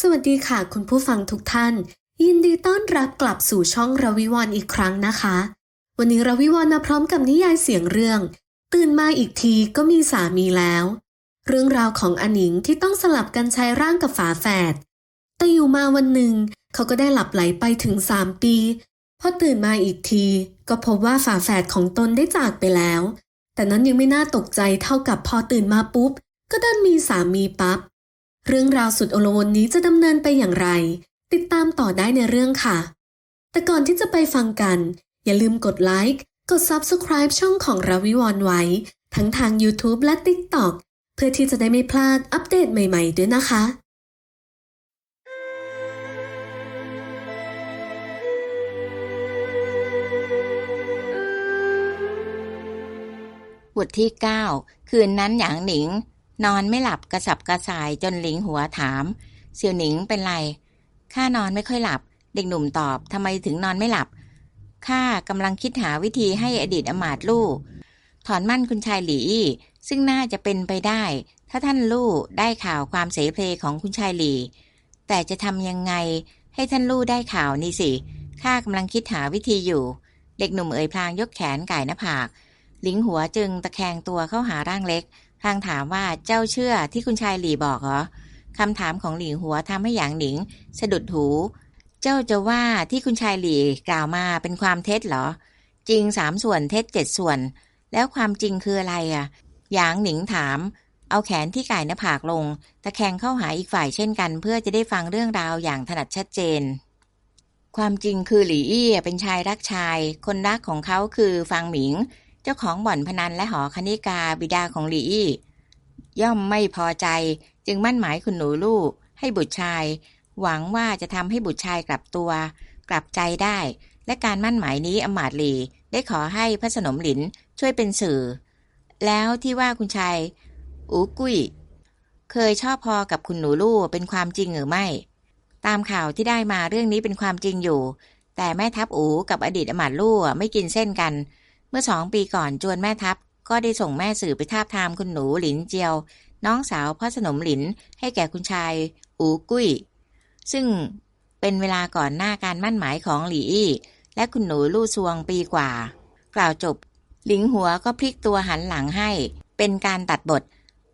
สวัสดีค่ะคุณผู้ฟังทุกท่าน ยินดีต้อนรับกลับสู่ช่องรวิวรณ์อีกครั้งนะคะ วันนี้รวิวรณ์มาพร้อมกับนิยายเสียงเรื่อง ตื่นมาอีกทีก็มีสามีแล้ว เรื่องราวของอนิงที่ต้องสลับกันใช้ร่างกับฝาแฝดแต่อยู่มาวันหนึ่ง เขาก็ได้หลับไหลไปถึงสามปีพอตื่นมาอีกที ก็พบว่าฝาแฝดของตนได้จากไปแล้ว แต่นั้นยังไม่น่าตกใจเท่ากับพอตื่นมาปุ๊บ ก็ดันมีสามีปั๊บ เรื่องราวสุดโอลวนนี้จะดำเนินไปอย่างไร ติดตามต่อได้ในเรื่องค่ะ แต่ก่อนที่จะไปฟังกัน อย่าลืมกดไลค์กด Subscribe ช่องของราวิวรณ์ไว้ ทั้งทาง YouTube และ TikTok เพื่อที่จะได้ไม่พลาดอัปเดตใหม่ๆด้วยนะคะบทที่ 9 คืนนั้นหยางหนิง นอนไม่หลับกระสับกระส่ายจนหลิงหัวถาม เสี่ยวหนิงเป็นไรข้านอนไม่ค่อยหลับ เด็กหนุ่มตอบทำไมถึงนอนไม่หลับข้ากำลังคิดหาวิธีให้อดีตอมาตลู่ถอนมั่นคุณชายหลีซึ่งน่าจะเป็นไปได้ ถ้าท่านลู่ได้ข่าวความเสเพลของคุณชายหลี แต่จะทำยังไงให้ท่านลู่ได้ข่าวนี่สิข้ากำลังคิดหาวิธีอยู่ เด็กหนุ่มเอ่ยพลางยกแขนไก่หน้าผากหลิงหัวจึงตะแคงตัวเข้าหาร่างเล็ก พางถามว่าเจ้าเชื่อที่คุณชายหลี่บอกเหรอคำถามของหลิงหัวทำให้หยางหนิง สะดุดหู เจ้าจะว่าที่คุณชายหลี่กล่าวมาเป็นความเท็จเหรอ จริงสามส่วนเท็จเจ็ดส่วน แล้วความจริงคืออะไรอะ หยางหนิงถาม เอาแขนที่ไก่หน้าผากลง ตะแคงเข้าหาอีกฝ่ายเช่นกัน เพื่อจะได้ฟังเรื่องราวอย่างถนัดชัดเจน ความจริงคือหลี่อี้เป็นชายรักชาย คนรักของเขาคือฟางหมิง เจ้าของบ่อนพนันและหอคณิกาบิดาของหลี่อี้ย่อมไม่พอใจจึงมั่นหมายคุณหนูลูกให้บุตรชาย หวังว่าจะทำให้บุตรชายกลับตัว กลับใจได้ และการมั่นหมายนี้อำมาตย์หลีได้ขอให้พระสนมหลินช่วยเป็นสื่อ แล้วที่ว่าคุณชายอูกุ้ยเคยชอบพอกับคุณหนูลู่เป็นความจริงหรือไม่ ตามข่าวที่ได้มาเรื่องนี้เป็นความจริงอยู่ แต่แม่ทัพอูกับอดีตอำมาตย์ลู่ไม่กินเส้นกันเมื่อสองปีก่อนจวนแม่ทัพ ก็ได้ส่งแม่สื่อไปทาบทามคุณหนูหลินเจียว น้องสาวพ่อสนมหลินให้แก่คุณชาย อูกุ้ย ซึ่งเป็นเวลาก่อนหน้าการมั่นหมายของหลี่อี้และคุณหนูลู่ซวงปีกว่า กล่าวจบ หลิงหัวก็พลิกตัวหันหลังให้ เป็นการตัดบท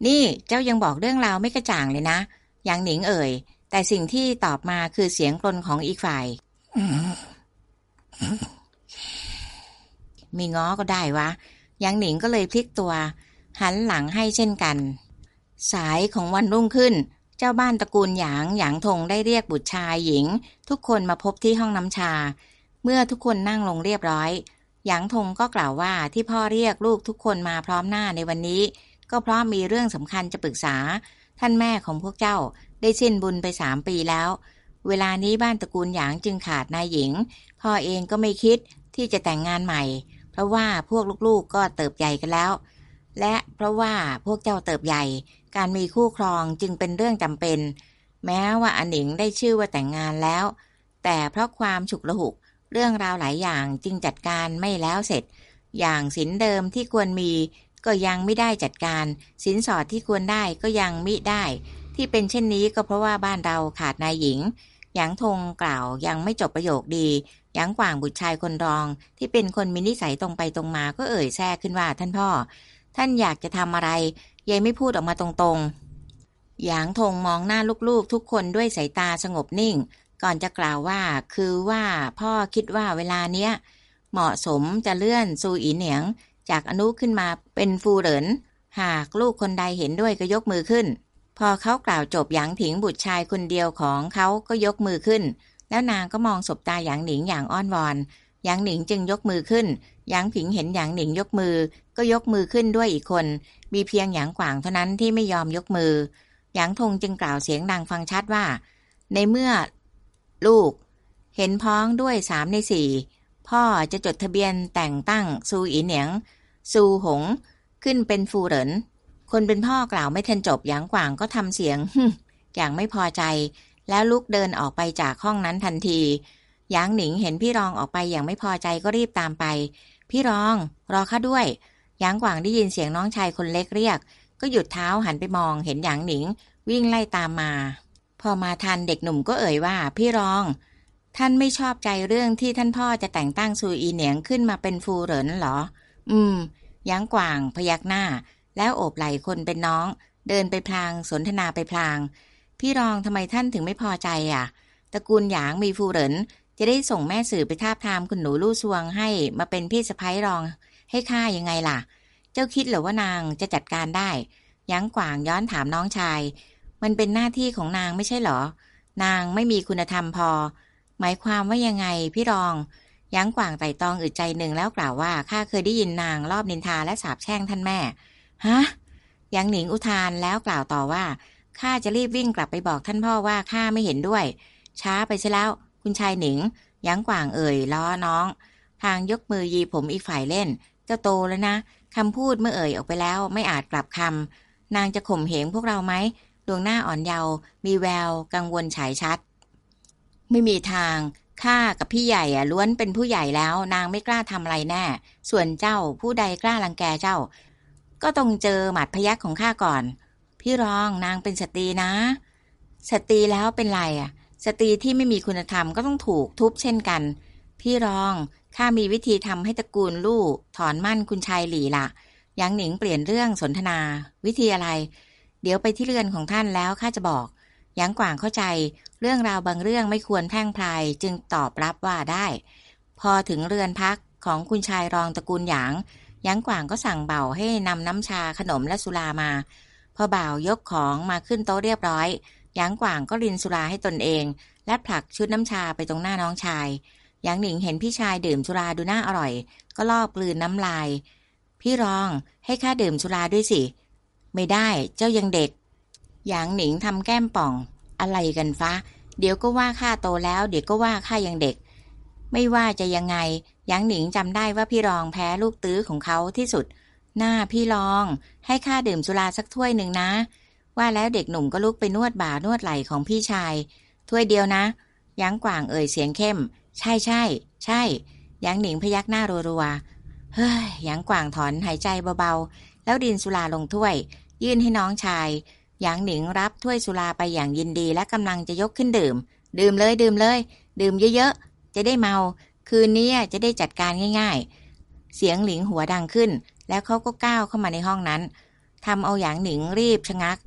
นี่เจ้ายังบอกเรื่องราวไม่กระจ่างเลยนะ อย่างหนิงเอ่ย แต่สิ่งที่ตอบมาคือเสียงกลนของอีกฝ่าย มีง้อก็ได้วะ ยังหนิงก็เลยพลิกตัว หันหลังให้เช่นกัน สายของวันรุ่งขึ้น เจ้าบ้านตระกูลหยางหยางทงได้เรียกบุตรชายหญิง ทุกคนมาพบที่ห้องน้ำชา เมื่อทุกคนนั่งลงเรียบร้อย หยางทงก็กล่าวว่าที่พ่อเรียกลูกทุกคนมาพร้อมหน้าในวันนี้ ก็เพราะมีเรื่องสำคัญจะปรึกษา ท่านแม่ของพวกเจ้าได้สิ้นบุญไปสามปีแล้วเวลานี้บ้านตระกูลหยางจึงขาดนายหญิง พ่อเองก็ไม่คิดที่จะแต่งงานใหม่ เพราะว่าพวกลูกๆก็เติบใหญ่กันแล้ว และเพราะว่าพวกเจ้าเติบใหญ่ การมีคู่ครองจึงเป็นเรื่องจำเป็น แม้ว่าอนิงได้ชื่อว่าแต่งงานแล้ว แต่เพราะความฉุกละหุกเรื่องราวหลายอย่างจึงจัดการไม่แล้วเสร็จ อย่างสินเดิมที่ควรมีก็ยังไม่ได้จัดการ สินสอดที่ควรได้ก็ยังมิได้ ที่เป็นเช่นนี้ก็เพราะว่าบ้านเราขาดนายหญิงหยางทงกล่าวยังไม่จบประโยคดี หยางกว่างบุตรชายคนรอง ที่เป็นคนมีนิสัยตรงไปตรงมาก็เอ่ยแทรกขึ้นว่าท่านพ่อ ท่านอยากจะทำอะไรยายไม่พูดออกมาตรงๆ หยางทงมองหน้าลูกๆ ทุกคนด้วยสายตาสงบนิ่ง ก่อนจะกล่าวว่าคือว่าพ่อคิดว่าเวลาเนี้ย เหมาะสมจะเลื่อนซูอีเหนียง จากอนุขึ้นมาเป็นฟูเหรินหากลูกคนใดเห็นด้วยก็ยกมือขึ้น พอเขากล่าวจบหยางถิงบุตรชายคนเดียวของเขาก็ยกมือขึ้น แล้วนางก็มองสบตาหยางหนิงอย่างอ้อนวอนหยางหนิงจึงยกมือขึ้นหยางผิงเห็นหยางหนิงยกมือ ก็ยกมือขึ้นด้วยอีกคน มีเพียงหยางกวางเท่านั้นที่ไม่ยอมยกมือหยางทงจึงกล่าวเสียงดังฟังชัดว่า ในเมื่อ ลูก เห็นพ้องด้วยสามในสี่พ่อจะจดทะเบียนแต่งตั้งซูอีเหนียง ซูหง ขึ้นเป็นฟูเหรินคนเป็นพ่อกล่าวไม่ทันจบหยางกวางก็ทำเสียงอย่างไม่พอใจ แล้วลุกเดินออกไปจากห้องนั้นทันทีหยางหนิงเห็นพี่รองออกไปอย่างไม่พอใจก็รีบตามไป พี่รอง รอข้าด้วยหยางกว่างได้ยินเสียงน้องชายคนเล็กเรียก ก็หยุดเท้าหันไปมองเห็นหยางหนิง วิ่งไล่ตามมา พอมาทันเด็กหนุ่มก็เอ่ยว่า พี่รอง ท่านไม่ชอบใจเรื่องที่ท่านพ่อจะแต่งตั้งซูอีเหนียงขึ้นมาเป็นฟูเหรินเหรอ อืมยั้งกว่างพยักหน้า แล้วโอบไหล่คนเป็นน้อง เดินไปพลางสนทนาไปพลาง พี่รองทำไมท่านถึงไม่พอใจอะตระกูลหยางมีฟูเหรินจะได้ส่งแม่สื่อไปทาบทามคุณหนูลู่ซวงให้มาเป็นพี่สะพ้ยรองให้ข้ายังไงล่ะ เจ้าคิดหรือว่านางจะจัดการได้ยั้งกว่างย้อนถามน้องชาย มันเป็นหน้าที่ของนางไม่ใช่หรอ นางไม่มีคุณธรรมพอ หมายความว่ายังไงพี่รองยั้งกว่างไต่ตองอึดใจหนึ่งแล้วกล่าวว่าข้าเคยได้ยินนางรอบนินทาและสาบแช่งท่านแม่ ฮะยังหนิงอุทานแล้วกล่าวต่อว่า ข้าจะรีบวิ่งกลับไปบอกท่านพ่อว่าข้าไม่เห็นด้วย ช้าไปใช่แล้ว คุณชายหนิง ยังกว่างเอ่ยล้อน้อง ทางยกมือยีผมอีกฝ่ายเล่น เจ้าโตแล้วนะคำพูดเมื่อเอ่ยออกไปแล้วไม่อาจกลับคำนางจะข่มเหงพวกเราไหมดวงหน้าอ่อนเยาว์มีแวว กังวลฉายชัด ไม่มีทางข้ากับพี่ใหญ่อะล้วนเป็นผู้ใหญ่แล้ว นางไม่กล้าทำอะไรแน่ ส่วนเจ้าผู้ใดกล้ารังแกเจ้า ก็ต้องเจอหมัดพยักของข้าก่อน พี่รองนางเป็นสตรีนะ สตรีแล้วเป็นไรอะสตรีที่ไม่มีคุณธรรมก็ต้องถูกทุบเช่นกัน พี่รองข้ามีวิธีทำให้ตระกูลลู่ถอนมั่นคุณชายหลี่ละยังหนิงเปลี่ยนเรื่องสนทนา วิธีอะไร เดี๋ยวไปที่เรือนของท่านแล้วข้าจะบอกยังกว่างเข้าใจ เรื่องราวบางเรื่องไม่ควรแพ่งพรายจึงตอบรับว่าได้ พอถึงเรือนพักของคุณชายรองตระกูลหยางยังกว่างก็สั่งเบ่าให้นำน้ำชาขนมและสุรามา พอบ่าวยกของมาขึ้นโต๊ะเรียบร้อยหยังกว่างก็รินสุราให้ตนเอง และผลักชุดน้ำชาไปตรงหน้าน้องชายหยางหนิงเห็นพี่ชายดื่มสุราดูน่าอร่อย ก็ลอบกลืนน้ำลาย พี่รองให้ข้าดื่มสุราด้วยสิ ไม่ได้เจ้ายังเด็กหยางหนิงทำแก้มป่อง อะไรกันฟ้าเดี๋ยวก็ว่าข้าโตแล้ว เดี๋ยวก็ว่าข้ายังเด็ก ไม่ว่าจะยังไงหยางหนิงจำได้ว่าพี่รองแพ้ลูกตื้อของเขาที่สุด หน้าพี่รอง ให้ข้าดื่มสุราสักถ้วยหนึ่งนะ ว่าแล้วเด็กหนุ่มก็ลุกไปนวดบ่านวดไหล่ของพี่ชาย ถ้วยเดียวนะยางกว่างเอ่ยเสียงเข้ม ใช่ใช่ ใช่ยางหนิงพยักหน้ารัวๆ เฮ้ยยางกว่างถอนหายใจเบาๆ แล้วดินสุราลงถ้วย ยื่นให้น้องชายหยางหนิงรับถ้วยสุราไปอย่างยินดีและกำลังจะยกขึ้นดื่ม ดื่มเลยดื่มเลย ดื่มเยอะๆ จะได้เมา คืนนี้จะได้จัดการง่าย ๆ เสียงหลิงหัวดังขึ้น แล้วเขาก็ก้าวเข้ามาในห้องนั้นทำเอาหยางหนิงรีบชะงัก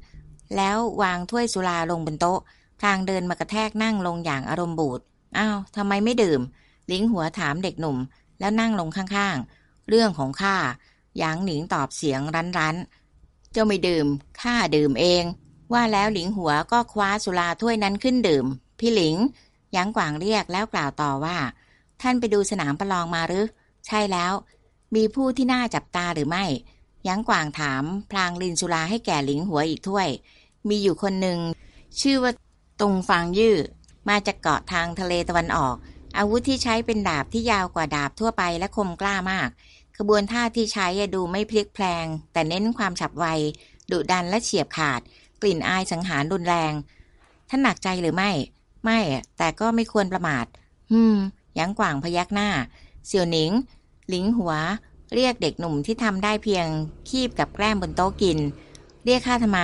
แล้ววางถ้วยสุราลงบนโต๊ะพลางเดินมากระแทกนั่งลงอย่างอารมณ์บูดอ้าวทำไมไม่ดื่มหลิงหัวถามเด็กหนุ่ม แล้วนั่งลงข้างๆ เรื่องของข้าหยางหนิงตอบเสียงรั้นๆ เจ้าไม่ดื่มข้าดื่มเอง ว่าแล้วหลิงหัวก็คว้าสุราถ้วยนั้นขึ้นดื่ม พี่หลิงหยางกว่างเรียกแล้วกล่าวต่อว่า ท่านไปดูสนามประลองมาหรือ ใช่แล้ว มีผู้ที่น่าจับตาหรือไม่ยางกว่างถาม พลางลินสุราให้แก่หลิงหัวอีกถ้วย มีอยู่คนหนึ่ง ชื่อว่าตงฟางยื่อ มาจากเกาะทางทะเลตะวันออก อาวุธที่ใช้เป็นดาบที่ยาวกว่าดาบทั่วไปและคมกล้ามาก ขบวนท่าที่ใช้ดูไม่พลิกแพลง แต่เน้นความฉับไว ดุดันและเฉียบขาด กลิ่นอายสังหารรุนแรง ท่านหนักใจหรือไม่ ไม่ แต่ก็ไม่ควรประมาทฮึมยังกว่างพยักหน้า เสี่ยวหนิง หลิงหัว เรียกเด็กหนุ่มที่ทำได้เพียงคีบกับแกล้มบนโต๊ะกิน เรียกข้าทำไม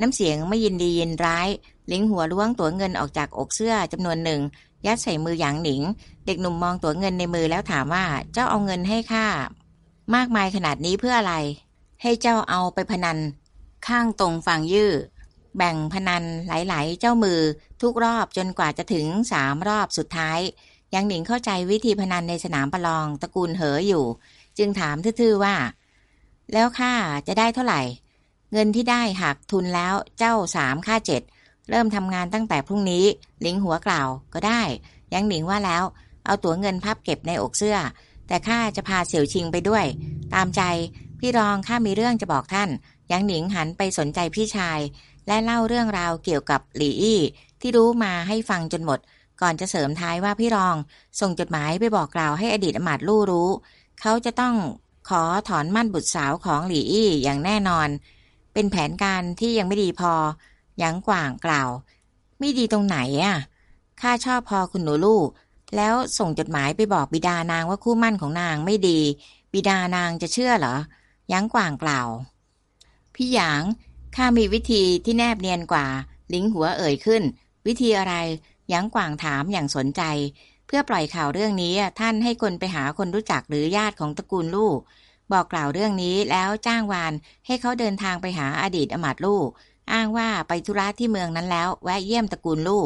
น้ำเสียงไม่ยินดียินร้าย หลิงหัวล้วงตั๋วเงินออกจากอกเสื้อจำนวนหนึ่ง ยัดใส่มือหยางหนิง เด็กหนุ่มมองตั๋วเงินในมือแล้วถามว่าเจ้าเอาเงินให้ข้ามากมายขนาดนี้เพื่ออะไร ให้เจ้าเอาไปพนัน ข้างตรงฝั่งยื่อแบ่งพนันหลายๆเจ้ามือทุกรอบจนกว่าจะถึงสามรอบสุดท้าย ยางหนิงเข้าใจวิธีพนันในสนามประลองตระกูลเหออยู่ จึงถามทื่อๆว่า แล้วข้าจะได้เท่าไหร่ เงินที่ได้หักทุนแล้วเจ้าสามค่าเจ็ดเริ่มทำงานตั้งแต่พรุ่งนี้ หลิงหัวกล่าวก็ได้ ยังหนิงว่าแล้ว เอาตั๋วเงินพับเก็บในอกเสื้อ แต่ข้าจะพาเสี่ยวชิงไปด้วย ตามใจพี่รองข้ามีเรื่องจะบอกท่าน ยังหนิงหันไปสนใจพี่ชาย และเล่าเรื่องราวเกี่ยวกับหลี่อี้ที่รู้มาให้ฟังจนหมด ก่อนจะเสริมท้ายว่าพี่รองส่งจดหมายไปบอกกล่าวให้อดีตอมาตลู่รู้ เขาจะต้องขอถอนมั่นบุตรสาวของหลี่อี้อย่างแน่นอน เป็นแผนการที่ยังไม่ดีพอยังกว่างกล่าว ไม่ดีตรงไหนอะข้าชอบพอคุณหนูลูก แล้วส่งจดหมายไปบอกบิดานางว่าคู่มั่นของนางไม่ดี บิดานางจะเชื่อเหรอยังกว่างกล่าว พี่หยางข้ามีวิธีที่แนบเนียนกว่า ลิงหัวเอ่ยขึ้น วิธีอะไร หยางกวางถามอย่างสนใจ เพื่อปล่อยข่าวเรื่องนี้ท่านให้คนไปหาคนรู้จักหรือญาติของตระกูลลู่บอกกล่าวเรื่องนี้แล้วจ้างวานให้เขาเดินทางไปหาอดีตอมาตลู่อ้างว่าไปธุระที่เมืองนั้นแล้ว แวะเยี่ยมตระกูลลู่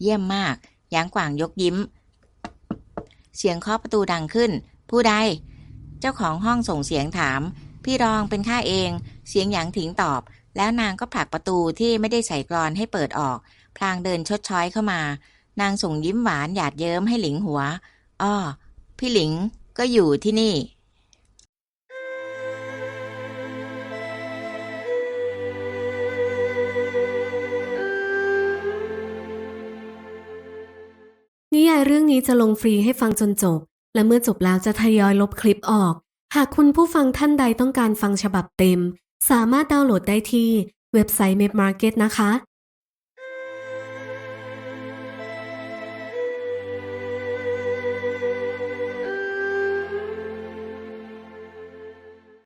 เยี่ยมมากหยางกวางยกยิ้ม เสียงเคาะประตูดังขึ้น ผู้ใด เจ้าของห้องส่งเสียงถาม พี่รองเป็นข้าเอง เสียงหยางถิงตอบ แล้วนางก็ผลักประตูที่ไม่ได้ใส่กรอนให้เปิดออก พลางเดินชดช้อยเข้ามา นางส่งยิ้มหวานหยาดเยิ้มให้หลิงหัว อ้อ พี่หลิงก็อยู่ที่นี่นิยายเรื่องนี้จะลงฟรีให้ฟังจนจบ และเมื่อจบแล้วจะทยอยลบคลิปออก หากคุณผู้ฟังท่านใดต้องการฟังฉบับเต็ม สามารถดาวน์โหลดได้ที่เว็บไซต์ m e d Market นะคะ